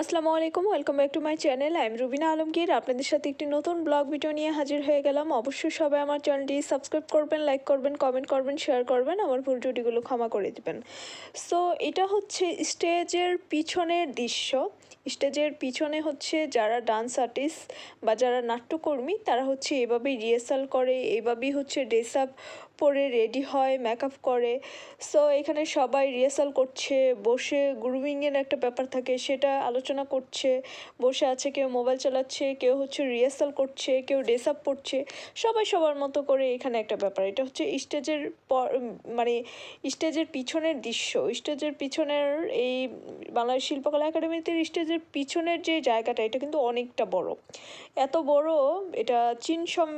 আসসালামু আলাইকুম welcome back to my channel I am Rubina Alamgir আপনাদের সাথে একটি নতুন ব্লগ ভিডিও নিয়ে হাজির হয়ে গেলাম। অবশ্যই সবাই আমার চ্যানেলটি সাবস্ক্রাইব করবেন লাইক করবেন কমেন্ট করবেন শেয়ার করবেন, আমার ভুল ত্রুটিগুলো ক্ষমা করে দেবেন। সো এটা হচ্ছে স্টেজের পিছনের দৃশ্য। স্টেজের পিছনে হচ্ছে যারা ডান্স আর্টিস্ট বা যারা নাট্যকর্মী, তারা হচ্ছে এভাবেই রিহার্সাল করে, এভাবেই হচ্ছে ড্রেস আপ পরে রেডি হয় মেকআপ করে। সো এখানে সবাই রিহার্সাল করছে, বসে গ্রুমিংয়ের একটা ব্যাপার থাকে, সেটা আলোচনা করছে। বসে আছে, কেউ মোবাইল চালাচ্ছে, কেউ হচ্ছে রিহার্সাল করছে, কেউ ড্রেস আপ পড়ছে সবাই সবার মতো করে এখানে একটা ব্যাপার। এটা হচ্ছে স্টেজের পর মানে স্টেজের পিছনের দৃশ্য। স্টেজের পিছনের এই বাংলাদেশ শিল্পকলা একাডেমিতে স্টেজের পিছনের যে জায়গাটা, এটা কিন্তু অনেকটা বড়। এত বড়, এটা চীন সম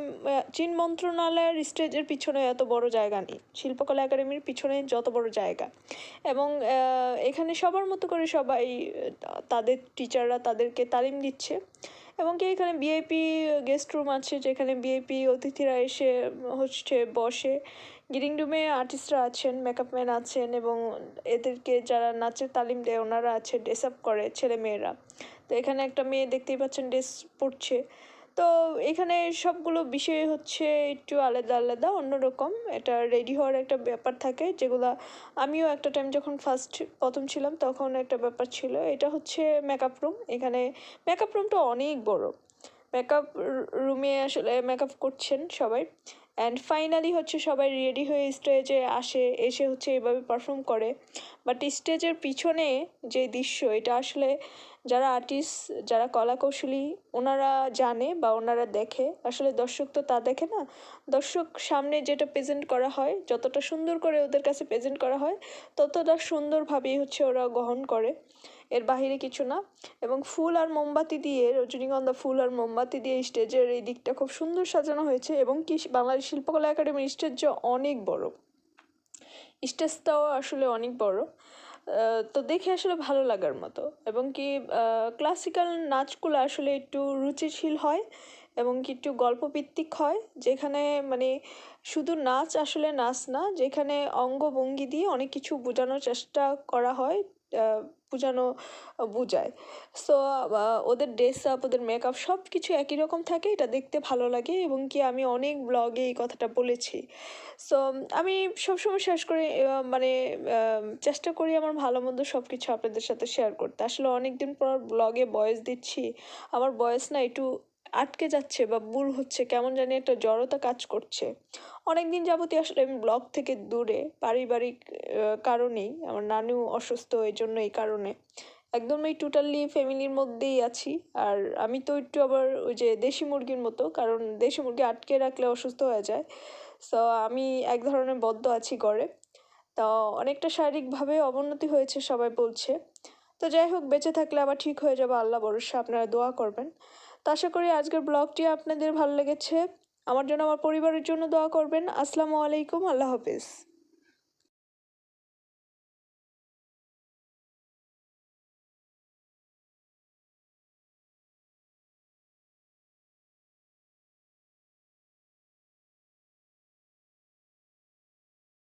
চীন মন্ত্রণালয়ের স্টেজের পিছনে এত বড় জায়গা নেই। শিল্পকলা একাডেমির পিছনে যত বড় জায়গা। এবং এখানে সবার মতো করে সবাই তাদের টিচাররা তাদেরকে তালিম দিচ্ছে। এবং কি এখানে বিআইপি গেস্ট রুম আছে, যেখানে বিআইপি অতিথিরা এসে হচ্ছে বসে। গিরিং রুমে আর্টিস্টরা আছেন মেকআপ ম্যান আছেন এবং এদেরকে যারা নাচের তালিম দেয়, ওনারা আছে ড্রেস আপ করে ছেলে মেয়েরা তো এখানে একটা মেয়ে দেখতেই পাচ্ছেন ড্রেস পরছে। তো এখানে সবগুলো বিষয় হচ্ছে একটু আলাদা আলাদা, অন্যরকম। এটা রেডি হওয়ার একটা ব্যাপার থাকে, যেগুলা আমিও একটা টাইম যখন ফার্স্ট প্রথম ছিলাম তখন একটা ব্যাপার ছিল। এটা হচ্ছে মেকআপ রুম এখানে মেকআপ রুমটা অনেক বড়। মেকআপ রুমে আসলে মেকআপ করছেন সবাই। অ্যান্ড ফাইনালি হচ্ছে সবাই রেডি হয়ে স্টেজে আসে, এসে হচ্ছে এভাবে পারফর্ম করে। বাট স্টেজের পিছনে যে দৃশ্য, এটা আসলে যারা আর্টিস্ট যারা কলা কৌশলী ওনারা জানে বা ওনারা দেখে। আসলে দর্শক তো তা দেখে না। দর্শক সামনে যেটা প্রেজেন্ট করা হয়, যতটা সুন্দর করে ওদের কাছে প্রেজেন্ট করা হয়, ততটা সুন্দরভাবেই হচ্ছে ওরা গ্রহণ করে। এর বাহিরে কিছু না। এবং ফুল আর মোমবাতি দিয়ে, রজনীগন্ধা ফুল আর মোমবাতি দিয়ে স্টেজের এই দিকটা খুব সুন্দর সাজানো হয়েছে এবং কি বাংলাদেশ শিল্পকলা একাডেমির স্টেজ অনেক বড়। স্টেজটাও আসলে অনেক বড়। তো দেখে আসলে ভালো লাগার মতো। এবং কি ক্লাসিক্যাল নাচগুলো আসলে একটু রুচিশীল হয় এবং কি একটু গল্পভিত্তিক হয়, যেখানে মানে শুধু নাচ আসলে নাচ না, যেখানে অঙ্গভঙ্গি দিয়ে অনেক কিছু বোঝানোর চেষ্টা করা হয় যেন বোঝায়। সো ওদের ড্রেস আপ ওদের মেকআপ সব কিছু একই রকম থাকে, এটা দেখতে ভালো লাগে এবং কি আমি অনেক ব্লগে এই কথাটা বলেছি। সো আমি সবসময় শেষ করে মানে চেষ্টা করি আমার ভালো মন্দ সব কিছু আপনাদের সাথে শেয়ার করতে। আসলে অনেক দিন পর ব্লগে বয়স দিচ্ছি, আমার বয়স না একটু আটকে যাচ্ছে বা ভুল হচ্ছে, কেমন জানি একটা জড়তা কাজ করছে। অনেক দিন যাবতই আসলে আমি ব্লগ থেকে দূরে, পারিবারিক কারণেই। আমার নানু অসুস্থ এই জন্য এই কারণে একদমই টোটালি ফ্যামিলির মধ্যেই আছি। আর আমি তো একটু আবার ওই যে দেশি মুরগির মতো, কারণ দেশি মুরগি আটকে রাখলে অসুস্থ হয়ে যায়। সো আমি এক ধরনের বদ্ধ আছি ঘরে। তো, অনেকটা শারীরিকভাবে অবনতি হয়েছে সবাই বলছে। তো যাই হোক, বেঁচে থাকলে আবার ঠিক হয়ে যাবে, আল্লাহ ভরসা। আপনারা দোয়া করবেন। তো আশা করি আজকের ব্লগটি আপনাদের ভালো লেগেছে। আমার জন্য আমার পরিবারের জন্য দোয়া করবেন। আসসালামু আলাইকুম। আল্লাহ হাফিজ।